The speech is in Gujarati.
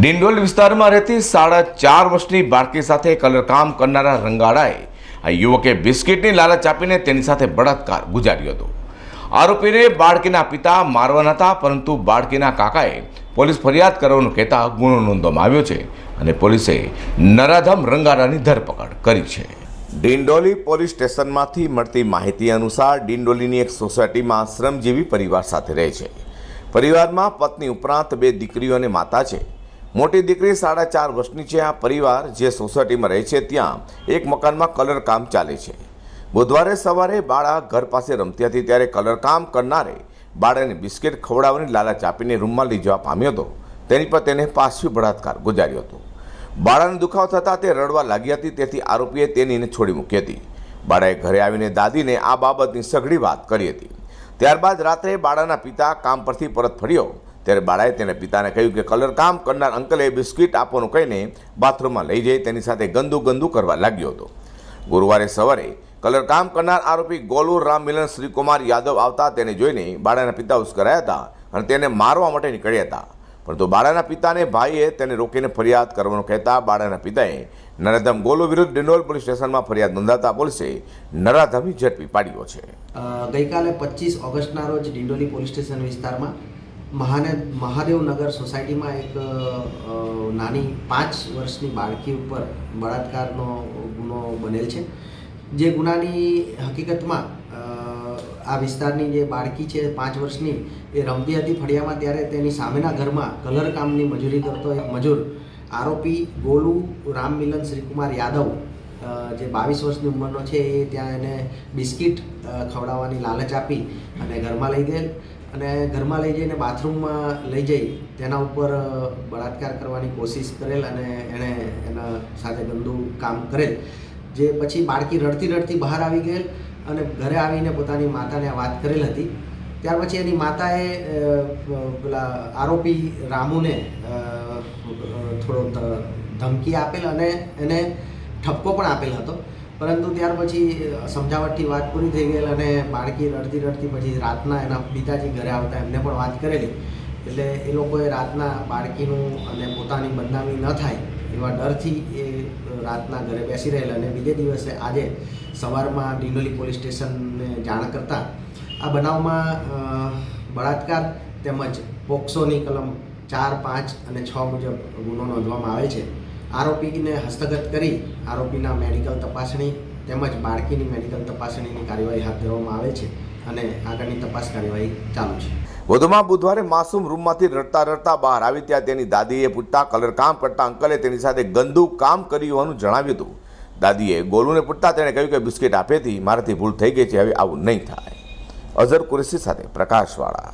ડિંડોલ વિસ્તારમાં રહેતી સાડા ચાર વર્ષની બાળકી સાથે કલરકામ કરનારા રંગાડાએ આ યુવકે બિસ્કિટની લાલચ આપીને તેની સાથે બળાત્કાર ગુજાર્યો હતો. આરોપીને બાળકીના પિતા મારવાના હતા, પરંતુ બાળકીના કાકાએ પોલીસ ફરિયાદ કરવાનું કહેતા ગુનો નોંધવામાં આવ્યો છે અને પોલીસે નરાધમ રંગાડાની ધરપકડ કરી છે. ડિંડોલી પોલીસ સ્ટેશનમાંથી મળતી માહિતી અનુસાર ડિંડોલીની એક સોસાયટીમાં શ્રમજીવી પરિવાર સાથે રહે છે. પરિવારમાં પત્ની ઉપરાંત બે દીકરીઓ અને માતા છે. મોટી દીકરી સાડા ચાર વર્ષની છે, આ પરિવાર જે સોસાયટીમાં રહે છે ત્યાં એક મકાનમાં કલર કામ ચાલે છે. બુધવારે સવારે બાળા ઘર પાસે રમતી હતી ત્યારે કલર કામ કરનારે બાળાને બિસ્કિટ ખવડાવવાની લાલચ આપીને રૂમમાં લઈ જવા પામ્યો હતો. તેની પર તેને પાછવી બળાત્કાર ગુજાર્યો હતો. બાળાને દુખાવો થતાં તે રડવા લાગી હતી, તેથી આરોપીએ તેનીને છોડી મૂકી હતી. બાળાએ ઘરે આવીને દાદીને આ બાબતની સઘળી વાત કરી હતી. ત્યારબાદ રાત્રે બાળાના પિતા કામ પરથી પરત ફર્યો. ત્યારે બાળાએ તેના પિતાને કહ્યું કે, કલર કામ કરનાર અંકલે બિસ્કિટ આપવાનું કહીને બાથરૂમમાં લઈ જઈ. તેની સાથે ગંદુ ગંદુ કરવા લાગ્યો હતો. ગુરુવારે સવારે કલર કામ કરનાર આરોપી ગોલુર રામ મિલન શ્રીકુમાર યાદવ આવતા તેને જોઈને બાળાના પિતા ઉશ્કરાયા હતા અને તેને મારવા માટે નીકળ્યા હતા. પરંતુ બાળાના પિતાને ભાઈએ તેને રોકીને ફરિયાદ કરવાનું કહેતા બાળાના પિતાએ નરાધમ ગોલુ વિરુદ્ધ ડિંડોલ પોલીસ સ્ટેશનમાં ફરિયાદ નોંધાતા પોલીસે નરાધમી ઝડપી પાડ્યો છે. ગઈકાલે પચીસ ઓગસ્ટના રોજ ડિંડોલી પોલીસ સ્ટેશન વિસ્તારમાં મહાને, મહાદેવનગર સોસાયટીમાં એક નાની પાંચ વર્ષની બાળકી ઉપર બળાત્કારનો ગુનો બનેલ છે. જે ગુનાની હકીકતમાં આ વિસ્તારની જે બાળકી છે પાંચ વર્ષની, એ રમતી હતી ફળિયામાં ત્યારે તેની સામેના ઘરમાં કલર કામની મજૂરી કરતો એક મજૂર, આરોપી ગોલુ રામ મિલન શ્રીકુમાર યાદવ જે બાવીસ વર્ષની ઉંમરનો છે, એ ત્યાં એને બિસ્કિટ ખવડાવવાની લાલચ આપી અને ઘરમાં લઈ ગયેલ. અને ઘરમાં લઈ જઈને બાથરૂમમાં લઈ જઈ, તેના ઉપર બળાત્કાર કરવાની કોશિશ કરેલ અને એણે એના સાથે ગંદુ કામ કરેલ. જે પછી બાળકી રડતી રડતી બહાર આવી ગયેલ અને ઘરે આવીને પોતાની માતાને આ વાત કરેલ હતી. ત્યાર પછી એની માતાએ પેલા આરોપી રામુને થોડો ધમકી આપેલ અને એને ઠપકો પણ આપેલ હતો. પરંતુ ત્યાર પછી સમજાવટથી વાત પૂરી થઈ ગયેલ અને બાળકી રડતી રડતી પછી રાતના એના પિતાજી ઘરે આવતા એમને પણ વાત કરેલી. એટલે એ લોકોએ રાતના બાળકીનું અને પોતાની બદનામી ન થાય એવા ડરથી એ રાતના ઘરે બેસી રહેલા અને બીજે દિવસે આજે સવારમાં ડિંડોલી પોલીસ સ્ટેશનને જાણ કરતાં આ બનાવમાં બળાત્કાર તેમજ પોક્સોની કલમ ચાર, પાંચ અને છ મુજબ ગુનો નોંધવામાં આવે છે. આરોપીને હસ્તગત કરી આરોપીના મેડિકલ તપાસણી તેમજ બાળકીની મેડિકલ તપાસણીની કાર્યવાહી હાથ ધરવામાં આવે છે અને આગળની તપાસ કાર્યવાહી ચાલુ છે. વધુમાં બુધવારે માસૂમ રૂમમાંથી રડતા રડતા બહાર આવી ત્યાં તેની દાદીએ પૂછતા કલર કામ કરતા અંકલે તેની સાથે ગંદુ કામ કર્યું હોવાનું જણાવ્યું હતું. દાદીએ ગોલુને પૂછતા તેણે કહ્યું કે બિસ્કિટ આપેથી મારાથી ભૂલ થઈ ગઈ છે, હવે આવું નહીં થાય. અઝર કુરેશી સાથે પ્રકાશવાળા.